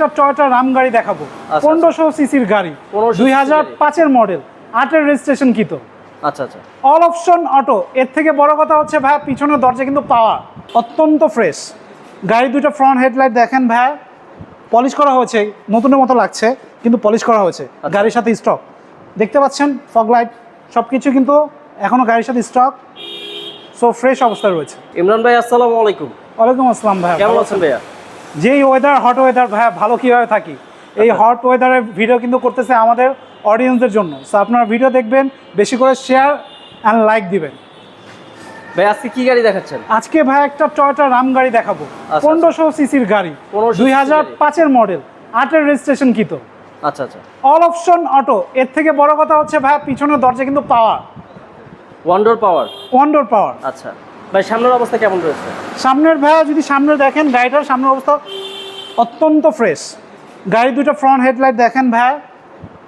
একটা টয়টা রাম গাড়ি দেখাবো। আচ্ছা। পনেরোশো সিসির গাড়ি। দুই হাজার পাঁচের মডেল আটের রেজিস্ট্রেশন কিতো আচ্ছা আচ্ছা। অল অপশন অটো এর থেকে বড় কথা হচ্ছে ভাই পিছনের দরজা কিন্তু পাওয়া অত্যন্ত ফ্রেশ গাড়ি দুটো ফ্রন্ট হেডলাইট দেখেন ভাই পলিশ করা হয়েছে নতুনের মতো লাগছে কিন্তু পলিশ করা হয়েছে। আচ্ছা। গাড়ির সাথে স্টক দেখতে পাচ্ছেন ফগ লাইট সব কিছু কিন্তু এখনও গাড়ির সাথে স্টক সো ফ্রেশ অবস্থায় রয়েছে। ইমরান ভাই আসসালামু আলাইকুম। ওয়ালাইকুম আসসালাম ভাই কেমন আছেন ভাইয়া? যেই ওয়েদার হট ওয়েদার ভাই ভালো কীভাবে থাকি? এই আচ্ছা। হট ওয়েদারের ভিডিও কিন্তু করতেছে আমাদের অডিয়েন্সদের জন্য। সো আপনারা ভিডিও দেখবেন বেশি করে শেয়ার অ্যান্ড লাইক দিবেন। ভাই আজকে কি গাড়ি দেখাচ্ছেন? আজকে ভাই একটা টয়টা রাম গাড়ি দেখাবো। আচ্ছা। পনেরোশো সিসির গাড়ি। দুই হাজার পাঁচের মডেল আটের রেজিস্ট্রেশন কিতো আচ্ছা আচ্ছা। অল অপশন অটো এর থেকে বড় কথা হচ্ছে ভাই পিছনের দরজা কিন্তু পাওয়া ওয়ান্ডার পাওয়ার ওয়ান্ডোর পাওয়ার আচ্ছা। ভাই সামনের অবস্থা কেমন রয়েছে? সামনের ভাইয়া যদি সামনে দেখেন গাড়িটার সামনের অবস্থা অত্যন্ত ফ্রেশ গাড়ি দুটো ফ্রন্ট হেডলাইট দেখেন ভাইয়া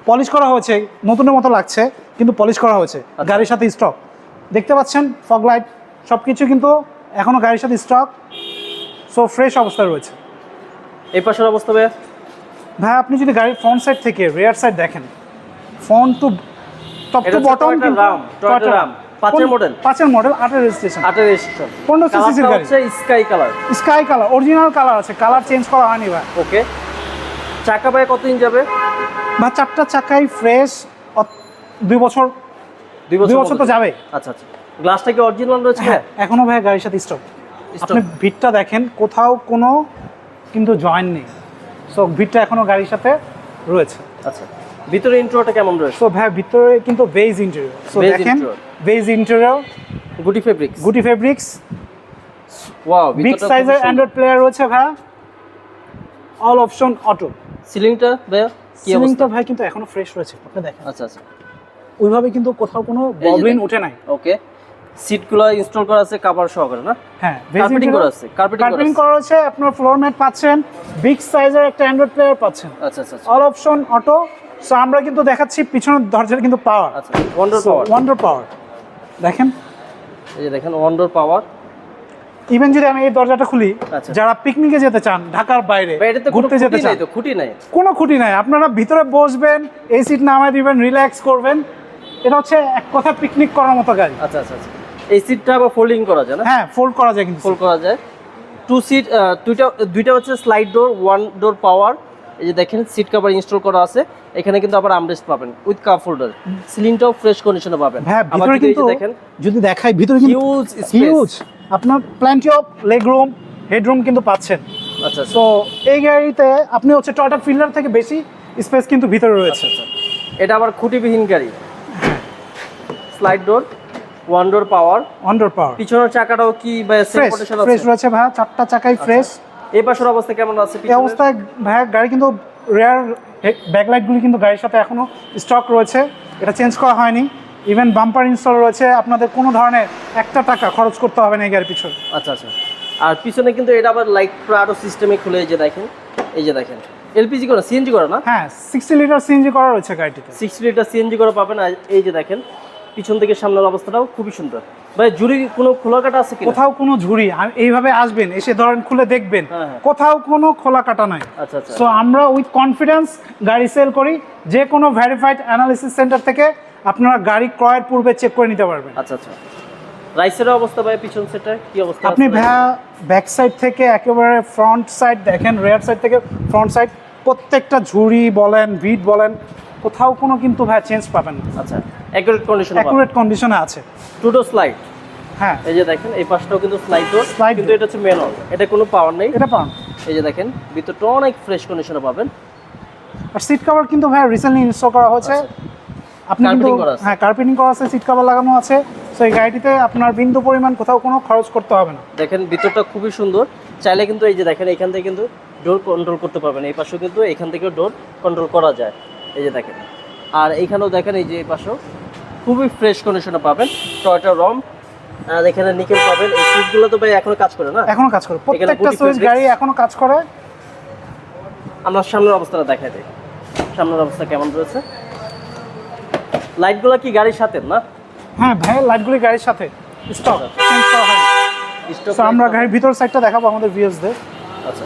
পলিশ করা হয়েছে নতুনের মতো লাগছে কিন্তু পলিশ করা হয়েছে। আচ্ছা। গাড়ির সাথে স্টক দেখতে পাচ্ছেন ফগ লাইট সব কিছু কিন্তু এখনও গাড়ির সাথে স্টক সো ফ্রেশ অবস্থায় রয়েছে। এই পাশের অবস্থা ভাইয়া? ভাই আপনি যদি গাড়ির ফ্রন্ট সাইড থেকে রেয়ার সাইড দেখেন front to top to bottom কিন্তু পাঁচের model? পাঁচের মডেল আটের রেজিস্ট্রেশন আটের রেজিস্ট্রেশন 1500 cc র গাড়ি। Sky colour sky colour original colour আছে কালার চেঞ্জ করা হয়নি ভাই। ওকে চাকা ভাই কত ইঞ্চ যাবে? বা চারটা চাকাই ফ্রেশ দুই বছর দুই দুই বছর তো যাবে। আচ্ছা আচ্ছা। গ্লাসটা কি অরিজিনাল রয়েছে? হ্যাঁ এখনও ভাই গাড়ির সাথে স্টক আপনি ভিটটা দেখেন কোথাও কোনো কিন্তু জয়েন নেই। সো ভিটটা এখনও গাড়ির সাথে রয়েছে। আচ্ছা। ভিতরে ইন্ট্রোটা কেমন রয়েছে? সো ভাই ভিতরে কিন্তু বেজ ইন্টেরিয়র সো দেখেন বেজ ইন্টেরিয়র গুটি ফেব্রিক্স গুটি ফেব্রিক্স ওয়াও বিগ সাইজের অ্যান্ড্রয়েড প্লেয়ার রয়েছে ভাই। অল অপশন অটো সিলিংটা ভাইয়া কি অবস্থা? সিলিংটা ভাই কিন্তু এখনও ফ্রেশ রয়েছে আপনি দেখেন। আচ্ছা আচ্ছা। ওইভাবে কিন্তু কোথাও কোনো ববলিন। উঠে নাই। ওকে সিটগুলো ইনস্টল করা আছে কভার সহকারে না? হ্যাঁ কার্পেটিং করা আছে কার্পেটিং করা কার্পেটিং আছে। করা রয়েছে আপনার ফ্লোর ম্যাট পাচ্ছেন বিগ সাইজের একটা অ্যান্ড্রয়েড প্লেয়ার পাচ্ছেন। আচ্ছা আচ্ছা অল অপশন অটো সো আমরা কিন্তু দেখাচ্ছি পিছনের দরজাটা কিন্তু পাওয়ার আচ্ছা ওয়ান্ডার পাওয়ার ওয়ান্ডার পাওয়ার দেখেন। এই যে দেখেন ওয়ান্ডার পাওয়ার ইভেন যদি আমি এই দরজাটা খুলি আচ্ছা। যারা পিকনিকে যেতে চান ঢাকার বাইরে ঘুরতে যেতে চান তো খুঁটি নাই। কোনো খুঁটি নাই। আপনারা ভিতরে বসবেন এই সিট নামায় দিবেন রিল্যাক্স করবেন। এটা হচ্ছে এক কথা পিকনিক করার মতো গাড়ি। আচ্ছা আচ্ছা আচ্ছা। এই সিটটা আবার ফোল্ডিং করা যায় না? হ্যাঁ ফোল্ড করা যায় কিন্তু ফোল্ড করা যায়। টু সিট দুইটা দুইটা হচ্ছে slide door one door power এই যে দেখেন সিট কভার ইনস্টল করা আছে। এখানে কিন্তু আবার আমরেস্ট পাবেন উইথ কাপ হোল্ডার সিলিংটাও ফ্রেশ কন্ডিশনে পাবেন। হ্যাঁ ভিতরে কিন্তু দেখেন যদি দেখাই ভিতরে কিন্তু হিউজ হিউজ আপনার plenty of leg room headroom কিন্তু পাচ্ছেন। আচ্ছা আচ্ছা। সো এই গাড়িতে আপনি হচ্ছে টয়টা ফিল্ডার থেকে বেশি স্পেস কিন্তু ভিতরে রয়েছে। আচ্ছা এটা আবার খুঁটিবিহীন গাড়ি। Slide door one door power under power পিছনের চাকাটাও কি ফ্রেশ ফ্রেশ রয়েছে ভাইয়া চারটা চাকাই ফ্রেশ এই পাশের অবস্থা কেমন আছে এই অবস্থায় ভাইয়া গাড়ি কিন্তু রেয়ার ব্যাকলাইটগুলি কিন্তু গাড়ির সাথে এখনও স্টক রয়েছে। এটা চেঞ্জ করা হয়নি। ইভেন বাম্পার ইনস্টল রয়েছে। আপনাদের কোনো ধরনের একটা টাকা খরচ করতে হবে না এই গাড়ির পিছনে। আচ্ছা আচ্ছা। আর পিছনে কিন্তু এটা আবার লাইট প্রাডো সিস্টেমে খুলে এই যে দেখেন এই যে দেখেন। এলপিজি করা সিএনজি করা না? হ্যাঁ সিক্সটি লিটার সিএনজি করা রয়েছে গাড়িটিতে। সিক্সটি লিটার সিএনজি করা পাবেন। এই যে দেখেন পিছন থেকে সামনের অবস্থাটাও খুবই সুন্দর। ভাই ঝুড়ি কোনো খোলা কাটা আছে কি কোথাও কোনো ঝুড়ি এইভাবে আসবেন এসে ধরেন খুলে দেখবেন হ্যাঁ, হ্যাঁ। কোথাও কোনো খোলা কাটা নাই। আচ্ছা আচ্ছা। সো আমরা উইথ কনফিডেন্স গাড়ি সেল করি যে কোনো ভেরিফাইড অ্যানালিসিস সেন্টার থেকে আপনারা গাড়ি ক্রয়ের পূর্বে চেক করে নিতে পারবেন। আচ্ছা আচ্ছা। রাইসের অবস্থা ভাই পিছন সেটা কি অবস্থা আপনি ব্যাক সাইড থেকে একেবারে ফ্রন্ট সাইড দেখেন রেয়ার সাইড থেকে ফ্রন্ট সাইড প্রত্যেকটা ঝুড়ি বলেন ভিট বলেন কোথাও কোনো কিন্তু ভ্যা চেঞ্জ পাবেন না। আচ্ছা অ্যাকুরেট কন্ডিশন অ্যাকুরেট কন্ডিশনে আছে। টুডো স্লাইড হ্যাঁ। এই যে দেখেন এই পাশটাও কিন্তু স্লাইড ডোর Slide কিন্তু এটা হচ্ছে ম্যানুয়াল এটা কোনো পাওয়ার নেই। এটা পান এই যে দেখেন ভিতরটা অনেক ফ্রেশ কন্ডিশনে পাবেন। আর সিট কভার কিন্তু ভাই রিসেন্টলি ইনস্টল করা হয়েছে। আপনি কিন্তু। হ্যাঁ কার্পেটিং করা আছে সিট কভার লাগানো আছে। সো এই গাড়িটিতে আপনার বিন্দু পরিমাণ কোথাও কোনো খরচ করতে হবে না। দেখেন ভিতরটা খুবই সুন্দর। চাইলে কিন্তু এই যে দেখেন এখান থেকে কিন্তু ডোর কন্ট্রোল করতে পারবেন। এই পাশেও কিন্তু এখান থেকেও ডোর কন্ট্রোল করা যায়। এই যে দেখেন। আর এইখানেও দেখেন এই যে পাশেও খুবই ফ্রেশ কন্ডিশনে পাবেন। টয়টা রম আর এখানে নিকেল পাবেন। এই সুইচগুলো তো ভাই এখনও কাজ করে না? এখনও কাজ করে। প্রত্যেকটা সুইচ গাড়ি এখনও কাজ করে। আমরা সামনের অবস্থাটা দেখাই দিই। সামনের অবস্থা কেমন রয়েছে? লাইটগুলো কি গাড়ির সাথে না? হ্যাঁ ভাই লাইটগুলি গাড়ির সাথে। স্টক আচ্ছা। চেঞ্জ করা হয়। Stock আমরা গাড়ির ভিতর সাইডটা দেখাবো আমাদের ভিউজদের আচ্ছা।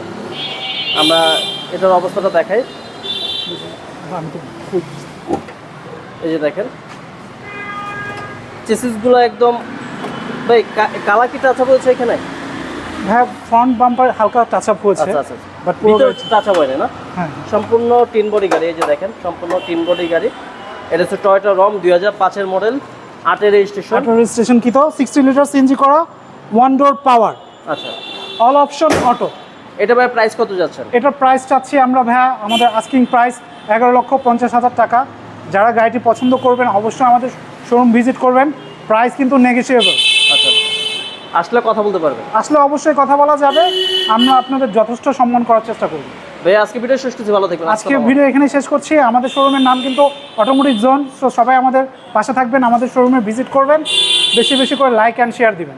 আমরা এটার অবস্থাটা দেখাই। এই যে দেখেন। চেসিসগুলো একদম ভাই কালা কি টাচ আপ হয়েছে এখানে? হ্যাঁ ফ্রন্ট বাম্পার হালকা টাচ আপ হয়েছে আচ্ছা আচ্ছা বাট পুরো ভিতরে টাচ আপ হয়নি না হ্যাঁ। সম্পূর্ণ টিন বডি গাড়ি এই যে দেখেন সম্পূর্ণ টিন বডি গাড়ি। এটা হচ্ছে টয়টা রম দুই হাজার পাঁচের মডেল আটের রেজিস্ট্রেশন অটো রেজিস্ট্রেশন কি তো? সিক্সটি লিটার সিএনজি করা ওয়ান ডোর পাওয়ার আচ্ছা। অল অপশন অটো এটা ভাই প্রাইস কত যাচ্ছেন এটার প্রাইস চাচ্ছি আমরা ভাইয়া আমাদের আস্কিং প্রাইস এগারো লক্ষ পঞ্চাশ হাজার টাকা। যারা গাড়িটি পছন্দ করবেন অবশ্যই আমাদের শোরুম ভিজিট করবেন। প্রাইস কিন্তু নেগোসিয়েবল আচ্ছা আসলে কথা বলতে পারবেন। আসলে অবশ্যই কথা বলা যাবে। আমরা আপনাদের যথেষ্ট সম্মান করার চেষ্টা করব। ভাই আজকে ভিডিও শেষ করছি ভালো থাকবেন। আজকে ভিডিও এখানে শেষ করছি। আমাদের শোরুমের নাম কিন্তু অটোমোটিভ জোন সো সবাই আমাদের পাশে থাকবেন আমাদের শোরুমে ভিজিট করবেন। বেশি বেশি করে লাইক অ্যান্ড শেয়ার দিবেন।